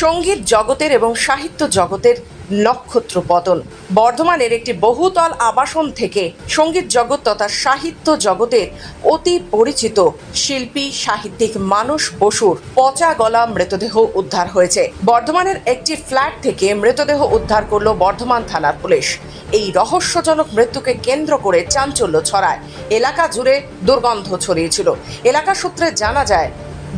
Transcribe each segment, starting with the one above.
সংগীত জগতের এবং সাহিত্য জগতের নক্ষত্র পতন বর্ধমানের একটি বহুতল আবাসন থেকে সংগীত জগৎ তথা সাহিত্য জগতের অতি পরিচিত শিল্পী, সাহিত্যিক মানস বসুর পচা গলা মৃতদেহ উদ্ধার হয়েছে। বর্ধমানের একটি ফ্ল্যাট থেকে মৃতদেহ উদ্ধার করল বর্ধমান থানার পুলিশ। এই রহস্যজনক মৃত্যুকে কেন্দ্র করে চাঞ্চল্য ছড়ায়। এলাকা জুড়ে দুর্গন্ধ ছড়িয়েছিল। এলাকা সূত্রে জানা যায়,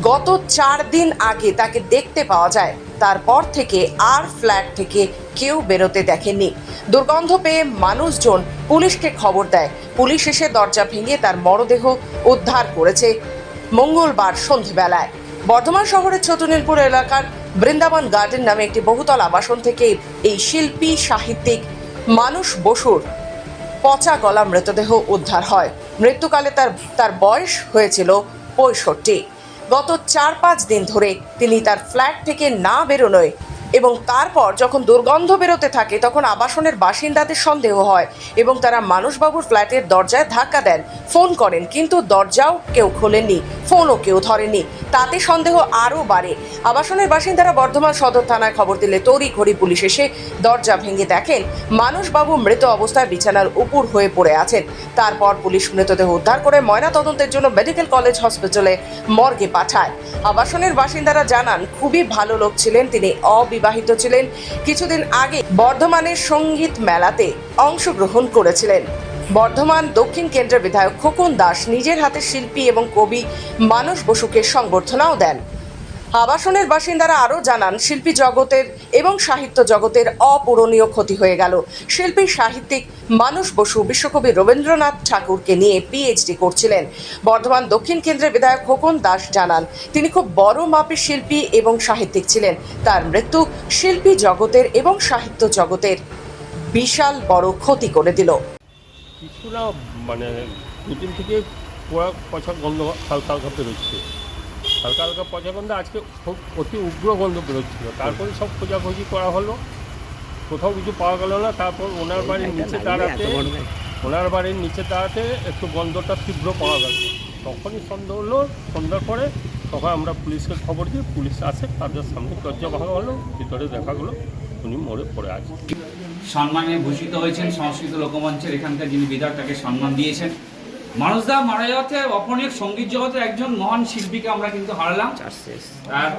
গত চার দিন আগে তাকে দেখতে পাওয়া যায় তারপর থেকে আর ফ্ল্যাট থেকে কেউ বেরোতে দেখেননি। দুর্গন্ধ পেয়ে মানুষজন পুলিশকে খবর দেয়। পুলিশ এসে দরজা ভেঙে তার মরদেহ উদ্ধার করেছে মঙ্গলবার সন্ধেবেলায়। বর্ধমান শহরের ছোটনীলপুর এলাকার বৃন্দাবন গার্ডেন নামে একটি বহুতল আবাসন থেকে এই শিল্পী, সাহিত্যিক মানুষ বসুর পচা গলা মৃতদেহ উদ্ধার হয়। মৃত্যুকালে তার তার বয়স হয়েছিল পঁয়ষট্টি। গত চার পাঁচ দিন ধরে তিনি তার ফ্ল্যাট থেকে না বেরোনোয় এবং তারপর যখন দুর্গন্ধ বেরোতে থাকে, তখন আবাসনের বাসিন্দাদের সন্দেহ হয় এবং তারা মানুষবাবুর ফ্ল্যাটের দরজায় ধাক্কা দেন। ফোন করেন, কিন্তু দরজাও কেউ খোলেননি, ফোনও কেউ ধরেননি। তাতে সন্দেহ আরও বাড়ে। আবাসনের বাসিন্দারা বর্ধমান সদর থানায় খবর দিলে তড়ি ঘড়ি পুলিশ এসে দরজা ভেঙে দেখেন, মানুষবাবু মৃত অবস্থায় বিছানার উপর হয়ে পড়ে আছেন। তারপর পুলিশ মৃতদেহ উদ্ধার করে ময়না তদন্তের জন্য মেডিকেল কলেজ হসপিটালে মর্গে পাঠায়। আবাসনের বাসিন্দারা জানান, খুবই ভালো লোক ছিলেন, তিনি অবিবাহিত ছিলেন। কিছুদিন আগে বর্ধমানের সংগীত মেলাতে অংশগ্রহণ করেছিলেন। বর্ধমান দক্ষিণ কেন্দ্রের বিধায়ক খোকন দাস নিজের হাতে শিল্পী এবং কবি মানস বসুকে সংবর্ধনাও দেন। আবাসনের বাসিন্দারা আরও জানান, শিল্পী জগতের এবং সাহিত্য জগতের অপূরণীয় ক্ষতি হয়ে গেল। শিল্পী, সাহিত্যিক মানুষ বসু বিশ্বকবি রবীন্দ্রনাথ ঠাকুরকে নিয়ে পিএইচডি করছিলেন। বর্ধমান দক্ষিণ কেন্দ্রের বিধায়ক খোকন দাস জানান, তিনি খুব বড় মাপের শিল্পী এবং সাহিত্যিক ছিলেন। তার মৃত্যু শিল্পী জগতের এবং সাহিত্য জগতের বিশাল বড় ক্ষতি করে দিল। মানে থেকে হালকা হালকা পচা গন্ধ আজকে খুব অতি উগ্র গন্ধ বেরোচ্ছিল। তারপরে সব খোঁজাখুঁজি করা হলো। কোথাও কিছু পাওয়া গেল না তারপর ওনার বাড়ির নিচে দাঁড়াতে ওনার বাড়ির নিচে দাঁড়াতে একটু গন্ধটা তীব্র পাওয়া গেল। তখনই সন্দেহ হলো সন্ধ্যার পরে তখন আমরা পুলিশকে খবর দিই পুলিশ আসে তাদের সামনে দরজা ভাঙা হলো ভিতরে দেখা গেলো উনি মরে পড়ে আছে সম্মানে ভূষিত হয়েছেন সংস্কৃত লোকমঞ্চের এখানকার যিনি বিধায়ক তাকে সম্মান দিয়েছেন। মানুষদা মারা যাওয়াতে অপনীয় সংগীত জগতের একজন মহান শিল্পীকে আমরা কিন্তু হারালাম। আর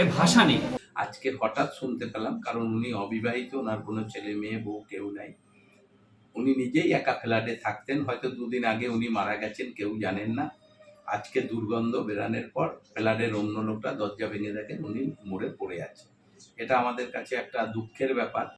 এই ভাষা নেই। আজকে হঠাৎ শুনতে পেলাম, কারণ উনি অবিবাহিত, ওনার কোনো ছেলে মেয়ে, বউ কেউ নাই। উনি নিজেই একা ফ্ল্যাটে থাকতেন, হয়তো দুদিন আগে উনি মারা গেছেন, কেউ জানেন না। আজকে দুর্গন্ধ বেরানোর পর ফ্ল্যাটের অন্য লোকটা দরজা ভেঙে দেখেন উনি মরে পড়ে আছে। এটা আমাদের কাছে একটা দুঃখের ব্যাপার।